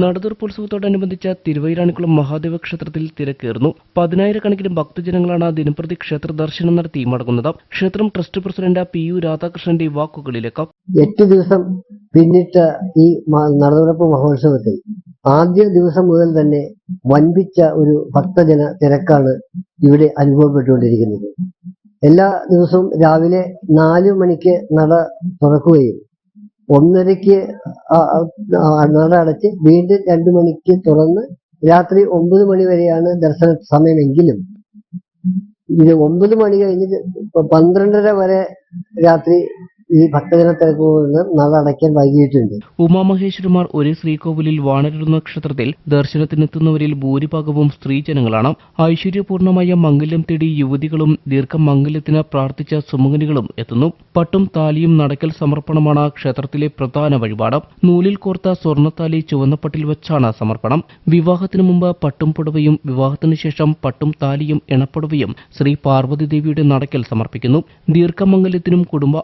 നടതുറപ്പോത്സവത്തോടനുബന്ധിച്ച തിരുവൈരാണിക്കുളം മഹാദേവ ക്ഷേത്രത്തിൽ തിരക്കേറുന്നു. പതിനായിരക്കണക്കിന് ഭക്തജനങ്ങളാണ് ദിനംപ്രതി ക്ഷേത്ര ദർശനം നടത്തി മടങ്ങുന്നത്. ക്ഷേത്രം ട്രസ്റ്റ് പ്രസിഡന്റ് പി യു രാധാകൃഷ്ണന്റെ വാക്കുകളിലേക്ക്. എട്ട് ദിവസം പിന്നിട്ട ഈ നടതുറപ്പ് മഹോത്സവത്തിൽ ആദ്യ ദിവസം മുതൽ തന്നെ വൻപിച്ച ഒരു ഭക്തജന തിരക്കാണ് ഇവിടെ അനുഭവപ്പെട്ടുകൊണ്ടിരിക്കുന്നത്. എല്ലാ ദിവസവും രാവിലെ നാല് മണിക്ക് നട തുറക്കുകയും ഒന്നരയ്ക്ക് നട അടച്ച് വീണ്ടും രണ്ടു മണിക്ക് തുറന്ന് രാത്രി ഒമ്പത് മണി വരെയാണ് ദർശന സമയമെങ്കിലും. ഇത് ഒമ്പത് മണി കഴിഞ്ഞിട്ട് പന്ത്രണ്ടര വരെ രാത്രി ഈ ഭക്തജന തിരക്കുകളിൽ കൊണ്ട് നട അടയ്ക്കാൻ വൈകിയിട്ടുണ്ട്. ഉമാമഹേശ്വരന്മാർ ഒരേ ശ്രീകോവിലിൽ വാണരുന്ന ക്ഷേത്രത്തിൽ ദർശനത്തിനെത്തുന്നവരിൽ ഭൂരിഭാഗവും സ്ത്രീജനങ്ങളാണ്. ഐശ്വര്യപൂർണമായ മംഗല്യം തേടി യുവതികളും ദീർഘമംഗല്യത്തിന് പ്രാർത്ഥിച്ച സുമുഖനികളും എത്തുന്നു. പട്ടും താലിയും നടക്കൽ സമർപ്പണമാണ് ക്ഷേത്രത്തിലെ പ്രധാന വഴിപാട്. നൂലിൽ കോർത്ത സ്വർണത്താലി ചുവന്നപ്പട്ടിൽ വെച്ചാണ് സമർപ്പണം. വിവാഹത്തിനു മുമ്പ് പട്ടും പുടവയും വിവാഹത്തിനു ശേഷം പട്ടും താലിയും എണപ്പുടവയും ശ്രീ പാർവതി ദേവിയുടെ നടക്കൽ സമർപ്പിക്കുന്നു. ദീർഘമംഗല്യത്തിനും കുടുംബ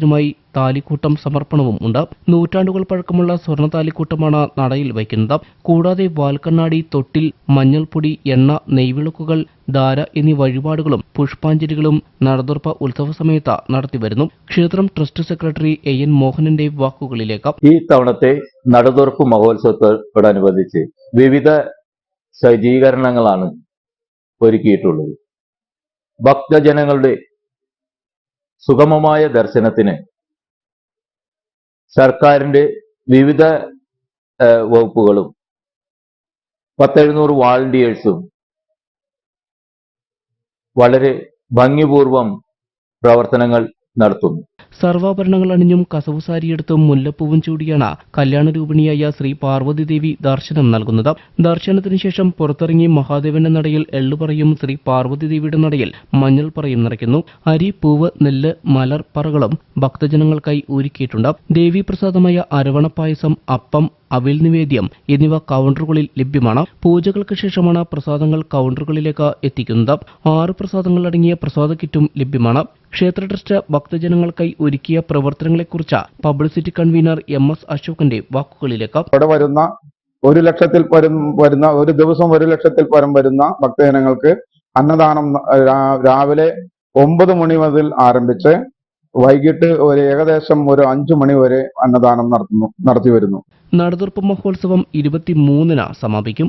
ഐശ്വര്യത്തിനുമായി താലിക്കൂട്ടം സമർപ്പണവും ഉണ്ട്. നൂറ്റാണ്ടുകൾ പഴക്കമുള്ള സ്വർണ താലിക്കൂട്ടമാണ് നടയിൽ വയ്ക്കുന്നത്. കൂടാതെ വാൽക്കണ്ണാടി തൊട്ടിൽ മഞ്ഞൾപ്പൊടി എണ്ണ നെയ്വിളക്കുകൾ ധാര എന്നീ വഴിപാടുകളും പുഷ്പാഞ്ജലികളും നടതുറപ്പ ഉത്സവ സമയത്ത് നടത്തിവരുന്നു. ക്ഷേത്രം ട്രസ്റ്റ് സെക്രട്ടറി എ എൻ മോഹനന്റെ വാക്കുകളിലേക്ക്. ഈ തവണത്തെ നടതുറപ്പ് മഹോത്സവത്തോടനുബന്ധിച്ച് വിവിധ സജ്ജീകരണങ്ങളാണ് ഒരുക്കിയിട്ടുള്ളത്. ഭക്തജനങ്ങളുടെ സുഗമമായ ദർശനത്തിന് സർക്കാരിന്റെ വിവിധ വകുപ്പുകളും പത്തെഴുന്നൂറ് വാളണ്ടിയേഴ്സും വളരെ ഭംഗിപൂർവം പ്രവർത്തനങ്ങൾ നടത്തുന്നു. സർവാഭരണങ്ങൾ അണിഞ്ഞും കസവുസാരിയെടുത്തും മുല്ലപ്പൂവും ചൂടിയാണ് കല്യാണരൂപിണിയായ ശ്രീ പാർവതിദേവി ദർശനം നൽകുന്നത്. ദർശനത്തിനു ശേഷം പുറത്തിറങ്ങി മഹാദേവന്റെ നടയിൽ എള്ളുപറയും ശ്രീ പാർവതിദേവിയുടെ നടയിൽ മഞ്ഞൾ പറയും നിറയ്ക്കുന്നു. അരി പൂവ് നെല്ല് മലർ പറകളും ഭക്തജനങ്ങൾക്കായി ഒരുക്കിയിട്ടുണ്ട്. ദേവീപ്രസാദമായ അരവണ പായസം അപ്പം അവിൽ നിവേദ്യം എന്നിവ കൗണ്ടറുകളിൽ ലഭ്യമാണ്. പൂജകൾക്ക് ശേഷമാണ് പ്രസാദങ്ങൾ കൗണ്ടറുകളിലേക്ക് എത്തിക്കുന്നത്. ആറ് പ്രസാദങ്ങൾ അടങ്ങിയ പ്രസാദ കിറ്റും ലഭ്യമാണ്. ക്ഷേത്ര ട്രസ്റ്റ് ഭക്തജനങ്ങൾക്കായി ഒരുക്കിയ പ്രവർത്തനങ്ങളെക്കുറിച്ച് പബ്ലിസിറ്റി കൺവീനർ എം എസ് അശോകന്റെ വാക്കുകളിലേക്ക്. ഇവിടെ വരുന്ന ഒരു ലക്ഷത്തിൽ പരം വരുന്ന ഒരു ദിവസം ഒരു ലക്ഷത്തിൽ പരം വരുന്ന ഭക്തജനങ്ങൾക്ക് അന്നദാനം രാവിലെ ഒമ്പത് മണി മുതൽ ആരംഭിച്ച് വൈകിട്ട് ഒരു ഏകദേശം ഒരു അഞ്ചു മണി വരെ അന്നദാനം നടത്തുന്നു നടത്തി വരുന്നു. നടതുറപ്പ് മഹോത്സവം ഇരുപത്തിമൂന്നിന് സമാപിക്കും.